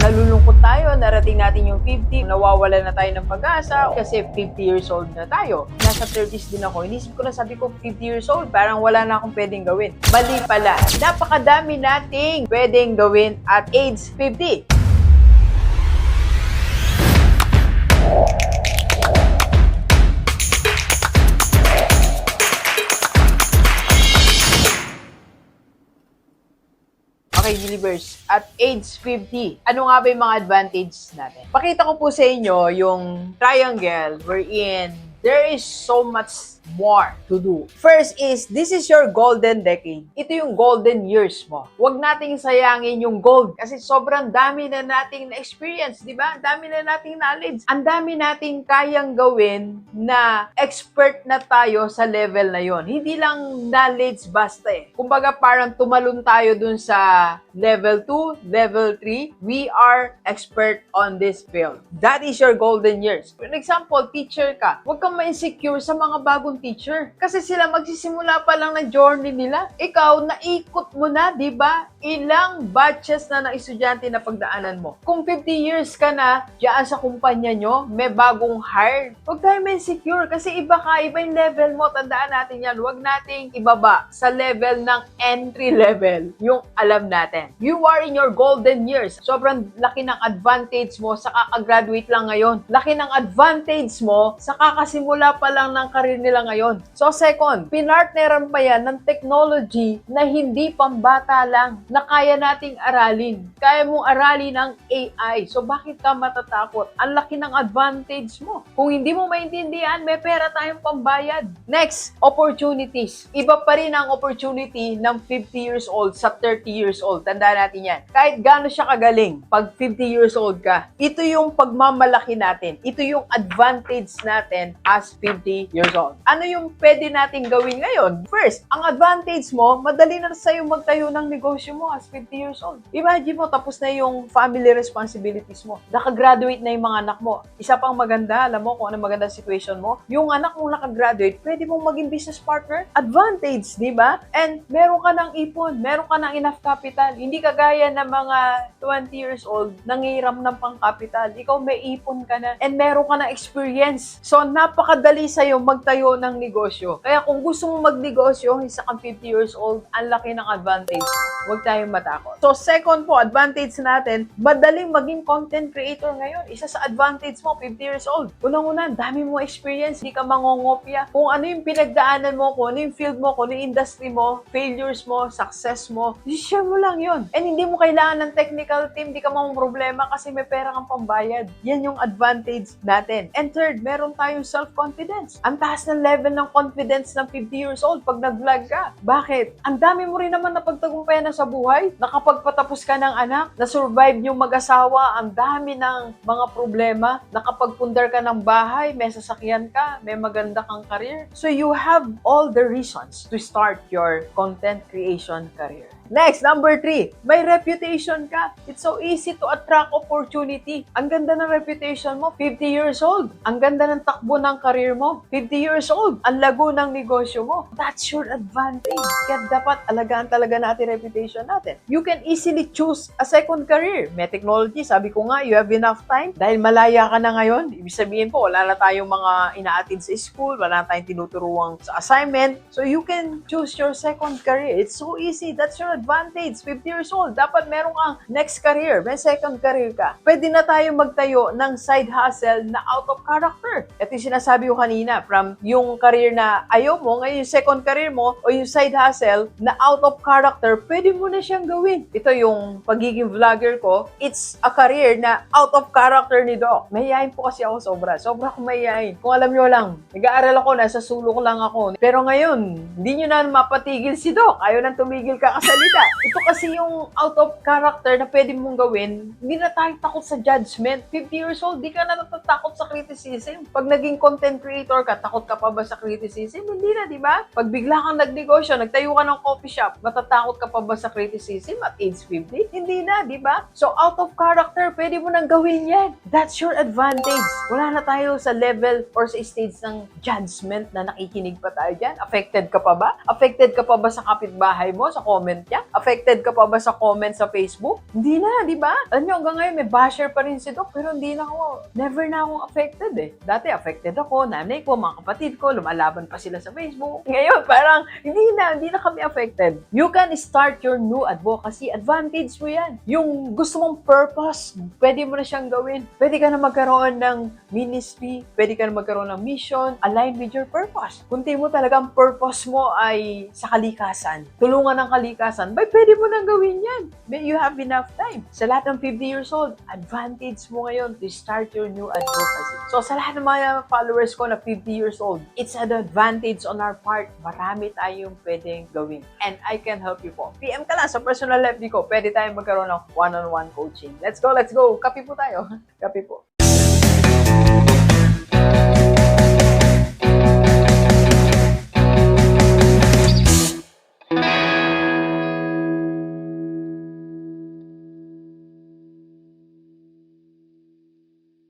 Nalulungkot tayo, narating natin yung 50, nawawala na tayo ng pag-asa kasi 50 years old na tayo. Nasa 30s din ako. Inisip ko na sabi ko 50 years old, parang wala na akong pwedeng gawin. Mali pala. Napakadami nating pwedeng gawin at age 50. Okay, Gilibers, at age 50, ano nga ba yung mga advantage natin? Pakita ko po sa inyo yung triangle wherein there is so much more to do. First is, this is your golden decade. Ito yung golden years mo. Huwag nating sayangin yung gold kasi sobrang dami na nating na-experience, di ba? Ang dami na nating knowledge. Ang dami nating kayang gawin na expert na tayo sa level na yon. Hindi lang knowledge basta eh. Kumbaga parang tumalon tayo dun sa level 2, level 3. We are expert on this field. That is your golden years. For example, teacher ka. Huwag kang ma-insecure sa mga bagong teacher. Kasi sila magsisimula pa lang ng journey nila. Ikaw, naikot mo na, di ba? Ilang batches na ng estudyante na pagdaanan mo. Kung 50 years ka na, diyan sa kumpanya nyo, may bagong hire. Huwag tayo ma-insecure kasi iba ka, iba yung level mo. Tandaan natin yan. Huwag nating ibaba sa level ng entry level yung alam natin. You are in your golden years. Sobrang laki ng advantage mo sa kakagraduate lang ngayon. Laki ng advantage mo sa kakasimula pa lang ng karir nila ngayon. So second, pinartneran pa yan ng technology na hindi pambata lang, na kaya nating aralin. Kaya mong aralin ang AI. So bakit ka matatakot? Ang laki ng advantage mo. Kung hindi mo maintindihan, may pera tayong pambayad. Next, opportunities. Iba pa rin ang opportunity ng 50 years old sa 30 years old. Tandaan natin yan. Kahit gaano siya kagaling, pag 50 years old ka, ito yung pagmamalaki natin. Ito yung advantage natin as 50 years old. Ano yung pwede nating gawin ngayon? First, ang advantage mo, madali na sa'yo magtayo ng negosyo mo as 50 years old. Imagine mo, tapos na yung family responsibilities mo. Nakagraduate na yung mga anak mo. Isa pang maganda, alam mo kung ano maganda situation mo, yung anak mong nakagraduate, pwede mong maging business partner. Advantage, di ba? And meron ka ng ipon, meron ka ng enough capital. Hindi kagaya ng mga 20 years old, nangiram ng pang-capital. Ikaw may ipon ka na and meron ka ng experience. So, napakadali sa'yo magtayo ng negosyo. Kaya kung gusto mo magnegosyo, isa kang 50 years old, ang laki ng advantage. Huwag tayong matakot. So, second po, advantage natin, madaling maging content creator ngayon. Isa sa advantage mo, 50 years old. Unang-una, ang dami mo experience, hindi ka mangongopya. Kung ano yung pinagdaanan mo, kung ano yung field mo, kung ano yung industry mo, failures mo, success mo, share mo lang yon. And hindi mo kailangan ng technical team, hindi ka mamang problema kasi may pera kang pambayad. Yan yung advantage natin. And third, meron tayong self-confidence. Ang taas ng level ng confidence ng 50 years old pag nag-vlog ka. Bakit? Ang dami mo rin naman na pagtagumpayan na sa buhay. Nakapagpatapos ka ng anak, na-survive yung mag-asawa, ang dami ng mga problema. Nakapagpundar ka ng bahay, may sasakyan ka, may maganda kang career. So you have all the reasons to start your content creation career. Next, number three, may reputation ka. It's so easy to attract opportunity. Ang ganda ng reputation mo, 50 years old. Ang ganda ng takbo ng career mo, 50 years old. Ang lago ng negosyo mo. That's your advantage. Kaya dapat alagaan talaga natin reputation natin. You can easily choose a second career. May technology, sabi ko nga, you have enough time. Dahil malaya ka na ngayon, ibig sabihin po, wala na tayong mga inaatid sa school, wala na tayong tinuturuan sa assignment. So you can choose your second career. It's so easy. That's your advantage. 50 years old, dapat meron kang next career, may second career ka. Pwede na tayo magtayo ng side hustle na out of character. Ito yung sinasabi ko kanina, from yung career na ayaw mo, ngayon yung second career mo, o yung side hustle na out of character, pwede mo na siyang gawin. Ito yung pagiging vlogger ko, it's a career na out of character ni Doc. Mayayain po kasi ako sobra. Sobra akong mayayain. Kung alam nyo lang, nag-aaral ako, nasa sulok lang ako. Pero ngayon, hindi nyo na mapatigil si Doc. Ayaw nang tumigil ka kasalita. Ito kasi yung out of character na pwede mong gawin, hindi na tayo takot sa judgment. 50 years old, di ka na natatakot sa criticism. Pag naging content creator ka, takot ka pa ba sa criticism? Hindi na, di ba? Pag bigla kang nagnegosyo, nagtayo ka ng coffee shop, matatakot ka pa ba sa criticism at age 50? Hindi na, di ba? So out of character, pwede mo nang gawin yan. That's your advantage. Wala na tayo sa level or sa stage ng judgment na nakikinig pa tayo dyan. Affected ka pa ba? Affected ka pa ba sa kapitbahay mo, sa comment niya? Affected ka pa ba sa comments sa Facebook? Hindi na, di ba? Alam niyo, hanggang ngayon may basher pa rin si Doc, pero hindi na ako, never na akong affected eh. Dati affected ako, nanay ko, mga kapatid ko, lumalaban pa sila sa Facebook. Ngayon, parang, hindi na, hindi na kami affected. You can start your new advocacy. Advantage mo yan. Yung gusto mong purpose, pwede mo na siyang gawin. Pwede ka na magkaroon ng ministry, pwede ka na magkaroon ng mission, aligned with your purpose. Kung di mo talagang purpose mo ay sa kalikasan, tulungan ng kalikasan, bay, pwede mo nang gawin yan. You have enough time. Sa lahat ng 50 years old, advantage mo ngayon to start your new advocacy. So sa lahat ng mga followers ko na 50 years old, it's an advantage on our part. Marami tayong pwedeng gawin. And I can help you po. PM ka lang sa personal FB ko. Pwede tayong magkaroon ng one-on-one coaching. Let's go, let's go. Kapi po tayo. Kapi po.